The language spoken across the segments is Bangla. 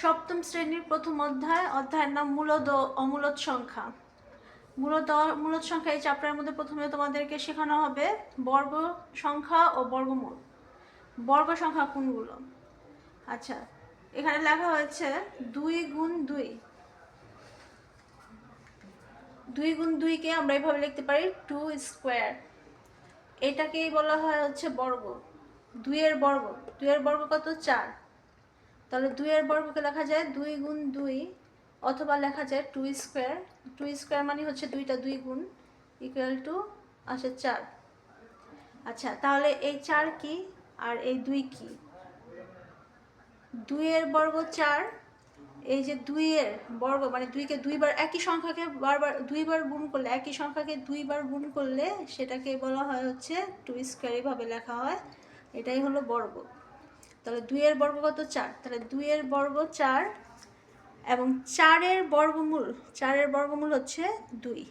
সপ্তম শ্রেণির প্রথম অধ্যায়, অধ্যায়ের নাম মূলদ ও অমূলদ সংখ্যা মূলত মূলদ সংখ্যা এই চ্যাপ্টারের মধ্যে প্রথমে তোমাদেরকে শেখানো হবে বর্গ সংখ্যা ও বর্গমূল। বর্গ সংখ্যা কোনগুলো? আচ্ছা এখানে লেখা হয়েছে দুই গুণ দুই। দুই গুণ দুইকে আমরা এইভাবে লিখতে পারি টু স্কোয়ার। এটাকেই বলা হয় হচ্ছে বর্গ। দুইয়ের বর্গ। দুইয়ের বর্গ কত? চার। তাহলে দুইয়ের বর্গকে লেখা যায় দুই গুণ দুই অথবা লেখা যায় টু স্কোয়ার টু স্কোয়ার মানে হচ্ছে দুইটা দুই গুণ ইকুয়াল টু আসে চার। আচ্ছা তাহলে এই চার কি আর এই দুই কি? দুইয়ের বর্গ চার, এই যে দুইয়ের বর্গ মানে দুইকে দুইবার একই সংখ্যাকে বারবার, দুইবার গুণ করলে, একই সংখ্যাকে দুইবার গুণ করলে সেটাকে বলা হয় হচ্ছে টু স্কোয়ার এইভাবে লেখা হয়। এটাই হলো বর্গ। তাহলে দুইয়ের বর্গ কত? চার। তাহলে দুইয়ের বর্গ চার এবং চারের বর্গমূল চারের বর্গমূল হচ্ছে দুই।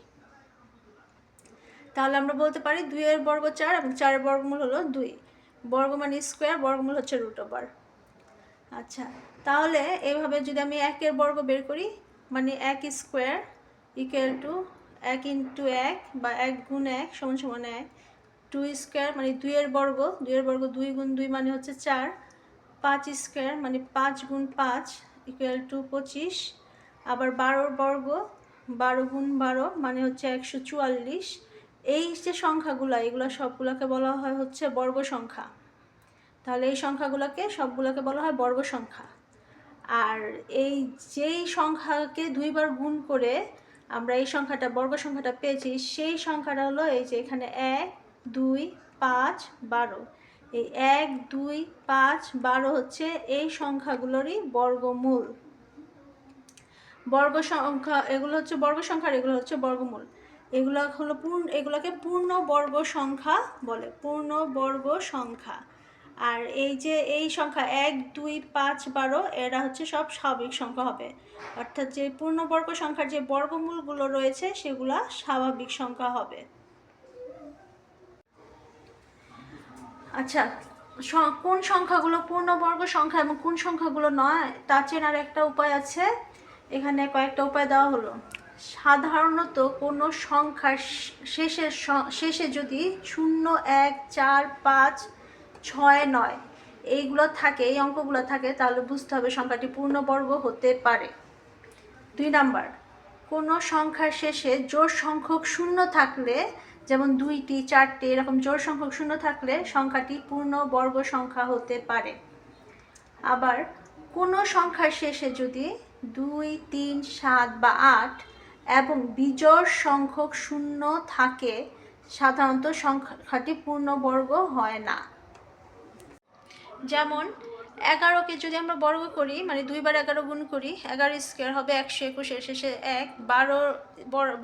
তাহলে আমরা বলতে পারি দুইয়ের বর্গ চার এবং চারের বর্গমূল হলো দুই। বর্গ মানে স্কোয়ার, বর্গমূল হচ্ছে রুট ওভার। আচ্ছা তাহলে এইভাবে যদি আমি একের বর্গ বের করি মানে এক স্কোয়ার ইকুয়াল টু এক ইন্টু এক বা এক গুণ এক সমান সমান এক। টু স্কোয়ার মানে দুইয়ের বর্গ দুইয়ের বর্গ দুই গুণ দুই মানে হচ্ছে চার। পাঁচ স্কোয়ার মানে পাঁচ গুণ পাঁচ ইকুয়াল টু পঁচিশ, আবার বারোর বর্গ, বারো গুণ বারো মানে হচ্ছে একশো চুয়াল্লিশ। এই যে সংখ্যাগুলো, এগুলো সবগুলোকে বলা হয় হচ্ছে বর্গ সংখ্যা। তাহলে এই সংখ্যাগুলোকে সবগুলোকে বলা হয় বর্গ সংখ্যা। আর এই যেই সংখ্যাকে দুইবার গুণ করে আমরা এই সংখ্যাটা, বর্গ সংখ্যাটা পেয়েছি, সেই সংখ্যাটা হলো এই যে এখানে এক, দুই, পাঁচ, বারো। এই এক, দুই, পাঁচ, বারো হচ্ছে এই সংখ্যাগুলোরই বর্গমূল। বর্গ সংখ্যা, এগুলো হচ্ছে বর্গ সংখ্যা এগুলো হচ্ছে বর্গমূল। এগুলো হলো পূর্ণ, এগুলোকে পূর্ণ বর্গ সংখ্যা বলে, পূর্ণ বর্গ সংখ্যা। আর এই যে এই সংখ্যা এক, দুই, পাঁচ, বারো, এরা হচ্ছে সব স্বাভাবিক সংখ্যা হবে। অর্থাৎ যে পূর্ণবর্গ সংখ্যার যে বর্গমূলগুলো রয়েছে সেগুলা স্বাভাবিক সংখ্যা হবে। আচ্ছা কোন সংখ্যাগুলো পূর্ণবর্গ সংখ্যা এবং কোন সংখ্যাগুলো নয়, তা চেনার একটা উপায় আছে। এখানে কয়েকটা উপায় দেওয়া হলো। সাধারণত কোনো সংখ্যার শেষে শেষে যদি শূন্য, এক, চার, পাঁচ, ছয়, নয়, এইগুলো থাকে, এই অঙ্কগুলো থাকে, তাহলে বুঝতে হবে সংখ্যাটি পূর্ণবর্গ হতে পারে। দুই নাম্বার, কোনো সংখ্যার শেষে জোর সংখ্যক শূন্য থাকলে যেমন দুইটি, চারটি, এরকম জোড় সংখ্যক শূন্য থাকলে সংখ্যাটি পূর্ণ বর্গ সংখ্যা হতে পারে। আবার কোনো সংখ্যার শেষে যদি দুই, তিন, সাত বা আট এবং বিজোড় সংখ্যক শূন্য থাকে, সাধারণত সংখ্যাটি পূর্ণবর্গ হয় না। যেমন এগারোকে যদি আমরা বর্গ করি মানে দুইবার এগারো গুণ করি, এগারো স্কোয়ার হবে একশো একুশের শেষে এক, বারো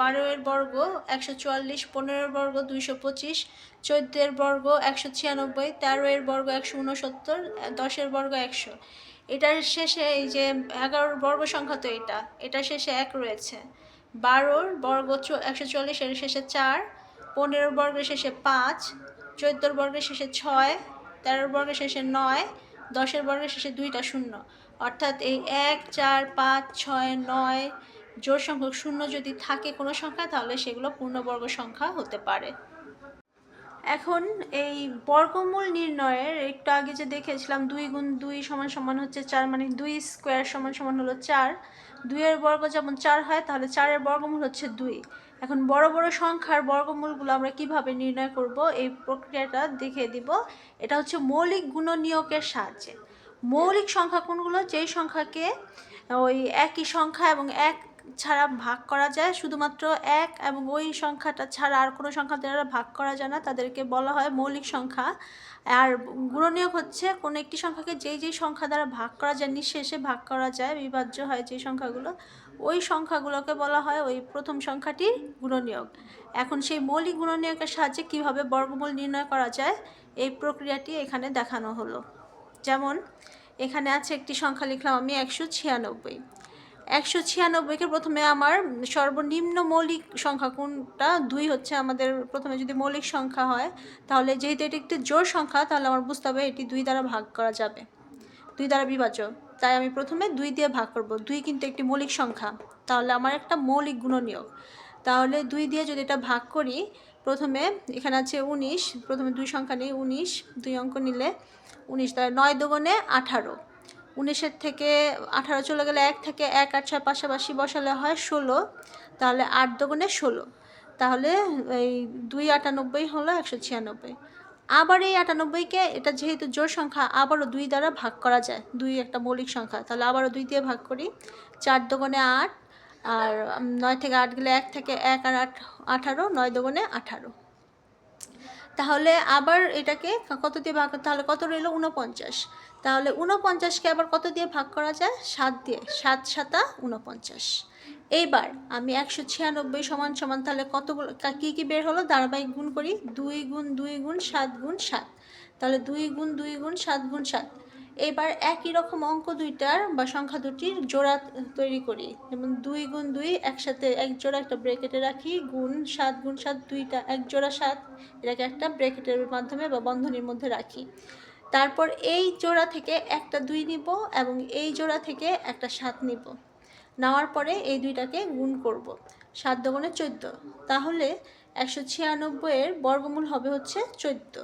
বারো এর বর্গ একশো চুয়াল্লিশ পনেরোর বর্গ দুইশো পঁচিশ চোদ্দের বর্গ একশো ছিয়ানব্বই, তেরো এর বর্গ একশো উনসত্তর দশের বর্গ একশো। এটার শেষে এই যে এগারোর বর্গ সংখ্যা তো এটা, এটার শেষে এক রয়েছে। বারোর বর্গ একশো চুয়াল্লিশ, এর শেষে চার পনেরোর বর্গের শেষে পাঁচ চোদ্দোর বর্গের শেষে ছয় তেরোর বর্গের শেষে নয় দশের বর্গের শেষে দুইটা শূন্য। অর্থাৎ এই এক, চার, পাঁচ, ছয়, নয় জোড় সংখ্যক শূন্য যদি থাকে কোনো সংখ্যা, তাহলে সেগুলো পূর্ণবর্গ সংখ্যা হতে পারে। এখন এই বর্গমূল নির্ণয়ের একটু আগে যে দেখেছিলাম, দুই গুণ দুই সমান সমান হচ্ছে চার মানে দুই স্কোয়ার সমান সমান হলো চার। দুইয়ের বর্গ যেমন চার হয়, তাহলে চারের বর্গমূল হচ্ছে দুই। এখন বড় বড় সংখ্যার বর্গমূলগুলো আমরা কীভাবে নির্ণয় করব, এই প্রক্রিয়াটা দেখিয়ে দিব। এটা হচ্ছে মৌলিক গুণনীয়কের সাহায্যে। মৌলিক সংখ্যা কোনগুলো? যেই সংখ্যাকে ওই একই সংখ্যা এবং এক ছাড়া ভাগ করা যায়, শুধুমাত্র এক এবং ওই সংখ্যাটা ছাড়া আর কোনো সংখ্যা দ্বারা ভাগ করা যায় না, তাদেরকে বলা হয় মৌলিক সংখ্যা। আর গুণনীয়ক হচ্ছে কোনো একটি সংখ্যাকে যেই যেই সংখ্যা দ্বারা ভাগ করা যায়, নিঃশেষে ভাগ করা যায়, বিভাজ্য হয় যে সংখ্যাগুলো ওই সংখ্যাগুলোকে বলা হয় ওই প্রথম সংখ্যাটি গুণনীয়ক। এখন সেই মৌলিক গুণনীয়কের সাহায্যে কীভাবে বর্গমূল নির্ণয় করা যায়, এই প্রক্রিয়াটি এখানে দেখানো হলো। যেমন, এখানে আছে একটি সংখ্যা লিখলাম আমি একশো ছিয়ানব্বই। একশো ছিয়ানব্বইকে প্রথমে আমার সর্বনিম্ন মৌলিক সংখ্যা কোনটা? দুই হচ্ছে আমাদের প্রথমে যদি মৌলিক সংখ্যা হয়, তাহলে যেহেতু এটি একটি জোর সংখ্যা, তাহলে আমার বুঝতে হবে এটি দুই দ্বারা ভাগ করা যাবে। দুই দ্বারা বিভাজ্য। তাই আমি প্রথমে দুই দিয়ে ভাগ করব। দুই কিন্তু একটি মৌলিক সংখ্যা। তাহলে আমার একটা মৌলিক গুণনীয়ক। তাহলে দুই দিয়ে যদি এটা ভাগ করি, প্রথমে এখানে আছে উনিশ, প্রথমে দুই সংখ্যা নেই উনিশ, দুই অঙ্ক নিলে উনিশ, তাহলে নয় দোগুণে আঠারো। উনিশের থেকে আঠারো চলে গেলে এক থেকে এক আর ছয় পাশাপাশি বসালে হয় ষোলো, তাহলে আট দোগুণে ষোলো। তাহলে এই দুই আটানব্বই হলো একশো ছিয়ানব্বই। আবার এই আটানব্বইকে এটা যেহেতু জোর সংখ্যা, আবারও দুই দ্বারা ভাগ করা যায়। দুই একটা মৌলিক সংখ্যা। তাহলে আবারও দুই দিয়ে ভাগ করি। চার দোকানে আট, আর নয় থেকে আট গেলে এক থেকে এক আর আট, আঠারো, নয় দোকানে আঠারো। তাহলে আবার এটাকে কত দিয়ে ভাগ তাহলে কত রইল? উনপঞ্চাশ তাহলে উনপঞ্চাশকে আবার কত দিয়ে ভাগ করা যায়? সাত দিয়ে, সাত সাতা উনপঞ্চাশ এইবার আমি একশো ছিয়ানব্বই সমান সমান তাহলে কতগুলো, কী, কি বের হলো? ধারাবাহিক গুণ করি। দুই গুণ দুই গুণ, সাত গুণ, সাত। তাহলে দুই গুণ দুই গুণ, সাত গুণ, সাত। এবার একই রকম অঙ্ক দুইটার বা সংখ্যা দুটির জোড়া তৈরি করি। যেমন দুই গুণ দুই, একসাথে এক জোড়া একটা ব্রেকেটে রাখি। গুণ, সাত গুণ, সাত, দুইটা, এক জোড়া সাত। এটাকে একটা ব্রেকেটের মাধ্যমে বা বন্ধনীর মধ্যে রাখি। তারপর এই জোড়া থেকে একটা দুই নিব এবং এই জোড়া থেকে একটা সাত নিব। নেওয়ার পরে এই দুইটাকে গুণ করব। সাত দোকানে চোদ্দ। তাহলে একশো ছিয়ানব্বইয়ের বর্গমূল হবে হচ্ছে চোদ্দ।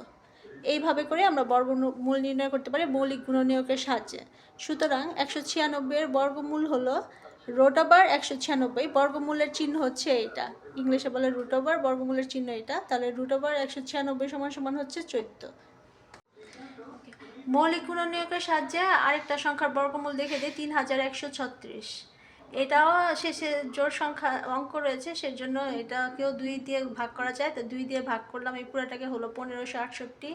এইভাবে করে আমরা বর্গমূল নির্ণয় করতে পারি মৌলিক গুণনীয়কের সাহায্যে। সুতরাং একশো ছিয়ানব্বইয়ের বর্গমূল হলো রোট ওভার একশো ছিয়ানব্বই। বর্গমূলের চিহ্ন হচ্ছে এটা ইংলিশে বলে রুট ওভার বর্গমূলের চিহ্ন এটা তাহলে রুট ওভার একশো ছিয়ানব্বই সমান সমান হচ্ছে চোদ্দ। মৌলিক গুণনীয়কের সাহায্যে আরেকটা সংখ্যার বর্গমূল দেখে দিই, তিন হাজার একশো ছত্রিশ। এটাও শেষে জোর সংখ্যা অঙ্ক রয়েছে, সেজন্য এটাকেও দুই দিয়ে ভাগ করা যায়। তো দুই দিয়ে ভাগ করলাম, এই পুরোটাকে হলো পনেরোশো আটষট্টি।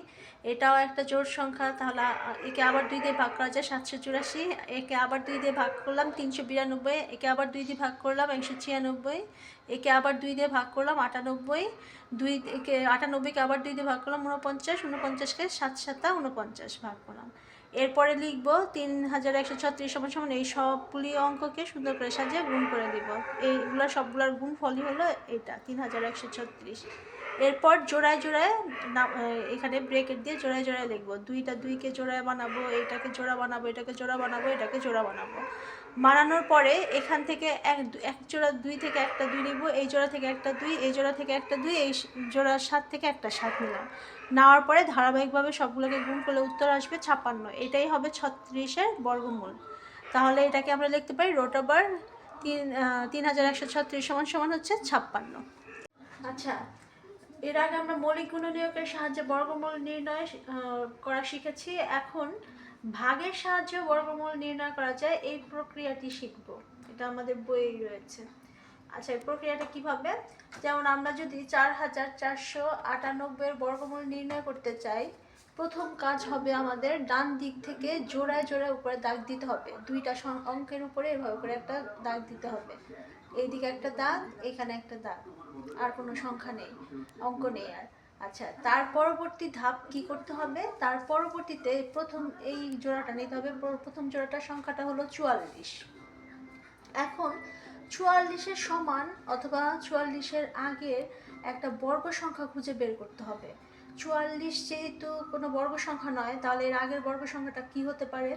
এটাও একটা জোর সংখ্যা, তাহলে একে আবার দুই দিয়ে ভাগ করা যায় সাতশো চুরাশি। একে আবার দুই দিয়ে ভাগ করলাম তিনশো বিরানব্বই। একে আবার দুই দিয়ে ভাগ করলাম একশো ছিয়ানব্বই। একে আবার দুই দিয়ে ভাগ করলাম আটানব্বই। দুই একে আটানব্বইকে আবার দুই দিয়ে ভাগ করলাম ঊনপঞ্চাশ। ঊনপঞ্চাশকে সাত সাতা উনপঞ্চাশ ভাগ করলাম। এরপরে লিখব তিন হাজার একশো ছত্রিশ সমান সমান এই সবগুলি অঙ্ককে সুন্দর করে সাজিয়ে গুণ করে দিব। এইগুলো সবগুলোর গুণ ফলই হলো এটা তিন হাজার একশো ছত্রিশ। এরপর জোড়ায় জোড়ায় এখানে ব্রেকেট দিয়ে জোড়ায় জোড়ায় লিখব। দুইটা দুইকে জোড়ায় বানাবো, এটাকে জোড়া বানাবো, এটাকে জোড়া বানাবো, এটাকে জোড়া বানাবো। বানানোর পরে এখান থেকে এক এক জোড়া দুই থেকে একটা দুই নিব, এই জোড়া থেকে একটা দুই, এই জোড়া থেকে একটা দুই, এই জোড়া সাত থেকে একটা সাত নিলাম। নেওয়ার পরে ধারাবাহিকভাবে সবগুলোকে গুণ করলে উত্তর আসবে ছাপ্পান্ন। এটাই হবে ছত্রিশের বর্গমূল। তাহলে এটাকে আমরা লিখতে পারি রোট ওভার তিন তিন হাজার একশো ছত্রিশ সমান সমান হচ্ছে ছাপ্পান্ন। আচ্ছা এর আগে আমরা মৌলিক গুণনীয়কের সাহায্যে বর্গমূল নির্ণয় করা শিখেছি। এখন ভাগের সাহায্যে বর্গমূল নির্ণয় করা যায়, এই প্রক্রিয়াটি শিখব। এটা আমাদের বইয়ে রয়েছে। আচ্ছা এই প্রক্রিয়াটা কীভাবে যেমন আমরা যদি চার হাজার চারশো আটানব্বইয়ের বর্গমূল নির্ণয় করতে চাই, প্রথম কাজ হবে আমাদের ডান দিক থেকে জোড়ায় জোড়ায় উপরে দাগ দিতে হবে। দুইটা অঙ্কের উপরে এভাবে করে একটা দাগ দিতে হবে। এইদিকে একটা দাগ, এখানে একটা দাগ। আর কোনো সংখ্যা নেই, অঙ্ক নেই আর। আচ্ছা তার পরবর্তী ধাপ কি করতে হবে? তার পরবর্তীতে প্রথম এই জোড়াটা নিতে হবে। প্রথম জোড়াটার সংখ্যাটা হলো চুয়াল্লিশ। এখন চুয়াল্লিশের সমান অথবা চুয়াল্লিশের আগে একটা বর্গ সংখ্যা খুঁজে বের করতে হবে। চুয়াল্লিশ যেহেতু কোনো বর্গ সংখ্যা নয়, তাহলে এর আগের বর্গ সংখ্যাটা কি হতে পারে?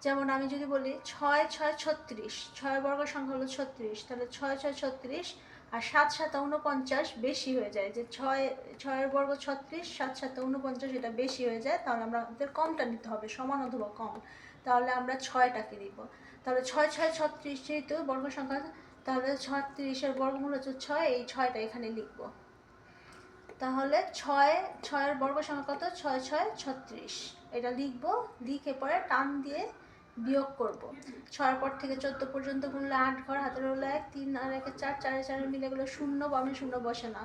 যেমন আমি যদি বলি ছয় ছয় ছত্রিশ, ছয় বর্গ সংখ্যা হলো ছত্রিশ, তাহলে ছয় ছয় ছত্রিশ আর সাত সাত উনপঞ্চাশ বেশি হয়ে যায়। যে ছয়, ছয়ের বর্গ ছত্রিশ, সাত সাত উনপঞ্চাশ এটা বেশি হয়ে যায়, তাহলে আমরা আমাদের কমটা নিতে হবে, সমান অথবা কম। তাহলে আমরা ছয়টাকে দিব তাহলে ছয় ছয় ছত্রিশ যেহেতু বর্গ সংখ্যা তাহলে ছত্রিশের বর্গমূল হচ্ছে ছয়, এই ছয়টা এখানে লিখব। তাহলে ছয়, ছয়ের বর্গ সংখ্যা কত? ছয় ছয়, ছত্রিশ। এটা লিখব, লিখে পরে টান দিয়ে বিয়োগ করব। ছয়ের পর থেকে চোদ্দ পর্যন্ত গুনলে আট ঘর, হাতের হলো এক, তিন, আর একে চার, চারে চারে মিলে গেলো শূন্য, বামে শূন্য বসে না।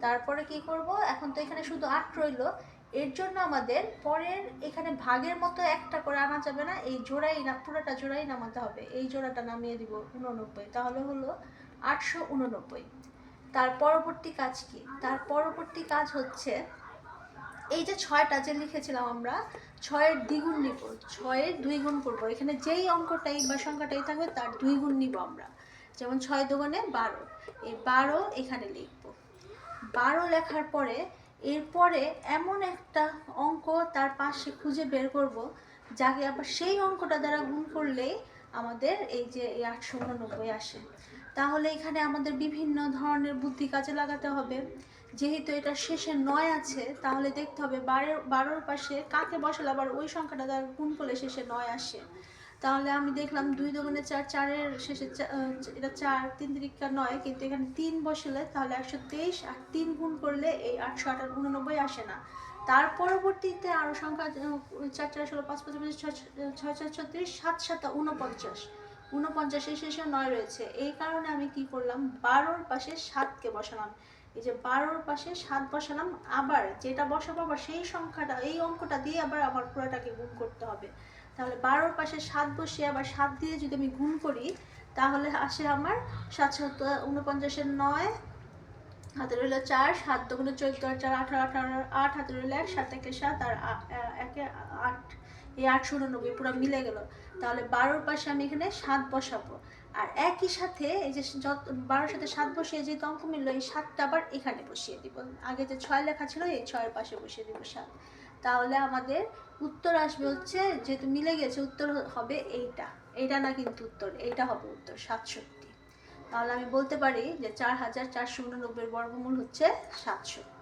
তারপরে কি করব? এখন তো এখানে শুধু আট রইল এর জন্য আমাদের পরের এখানে ভাগের মতো একটা করে আনা যাবে না। এই জোড়াই না, পুরোটা জোড়াই নামাতে হবে। এই জোড়াটা নামিয়ে দিব উননব্বই তাহলে হলো আটশো উননব্বই তার পরবর্তী কাজ কি? তার পরবর্তী কাজ হচ্ছে এই যে ছয়টা যে লিখেছিলাম আমরা, ছয়ের দ্বিগুণ নিব। ছয়ের দুই গুণ করব। এখানে যেই অঙ্কটাই বা সংখ্যাটাই থাকবে, তার দুই গুণ নিব আমরা। যেমন ছয় দুগুণে বারো। এই বারো এখানে লিখব। বারো লেখার পরে এরপরে এমন একটা অঙ্ক তার পাশে খুঁজে বের করব, যাকে আবার সেই অঙ্কটা দ্বারা গুণ করলে আমাদের এই যে এই আটশো উননব্বই আসে। তাহলে এখানে আমাদের বিভিন্ন ধরনের বুদ্ধি কাজে লাগাতে হবে। যেহেতু এটা শেষে নয় আছে, তাহলে দেখতে হবে বারোর বারোর পাশে কাকে বসালে আবার ওই সংখ্যাটা দ্বারা গুণ করলে শেষে নয় আসে। তাহলে আমি দেখলাম দুই দোকানে চার, চারের শেষে এটা চার, তিন তিরিকা নয়, কিন্তু এখানে তিন বসালে তাহলে একশো তেইশ আর তিন গুণ করলে এই আটশো আঠাশ উননব্বই আসে না। তার পরবর্তীতে আরও সংখ্যা চার চার, ষোলো, পাঁচ পাঁচ পঁচিশ, ছয় ছয় ছত্রিশ, সাত সাত উনপঞ্চাশ উনপঞ্চাশের শেষে নয় রয়েছে। এই কারণে আমি কি করলাম, বারোর পাশে সাতকে বসালাম। এই যে বারোর পাশে সাত বসালাম, আবার যেটা বসাবো আবার সেই সংখ্যাটা, এই অঙ্কটা দিয়ে আবার আমার পুরোটাকে গুণ করতে হবে। তাহলে বারোর পাশে সাত বসিয়ে আবার সাত দিয়ে যদি আমি গুণ করি, তাহলে আসে আমার সাতশো উনপঞ্চাশের নয়, হাতে রইল চার, সাত দুগুণে চোদ্দ, আর চার আঠারো আঠারো, আট, হাতে রইল এক, সাত একে সাত, আর একে আট, এই আটশো উননব্বই পুরো মিলে গেল। তাহলে বারোর পাশে আমি এখানে সাত বসাবো। আর একই সাথে এই যে যত, বারোর সাথে সাত বসিয়ে যে অঙ্ক মিললো, এই সাতটা আবার এখানে বসিয়ে দিব। আগে যে ছয় লেখা ছিল, এই ছয়ের পাশে বসিয়ে দিব সাত। তাহলে আমাদের উত্তর আসবে হচ্ছে, যেহেতু মিলে গেছে, উত্তর হবে এইটা। এইটা না কিন্তু উত্তর, এইটা হবে উত্তর, সাতষট্টি। তাহলে আমি বলতে পারি যে চার হাজার চারশো উননব্বই বর্গমূল হচ্ছে সাতষট্টি।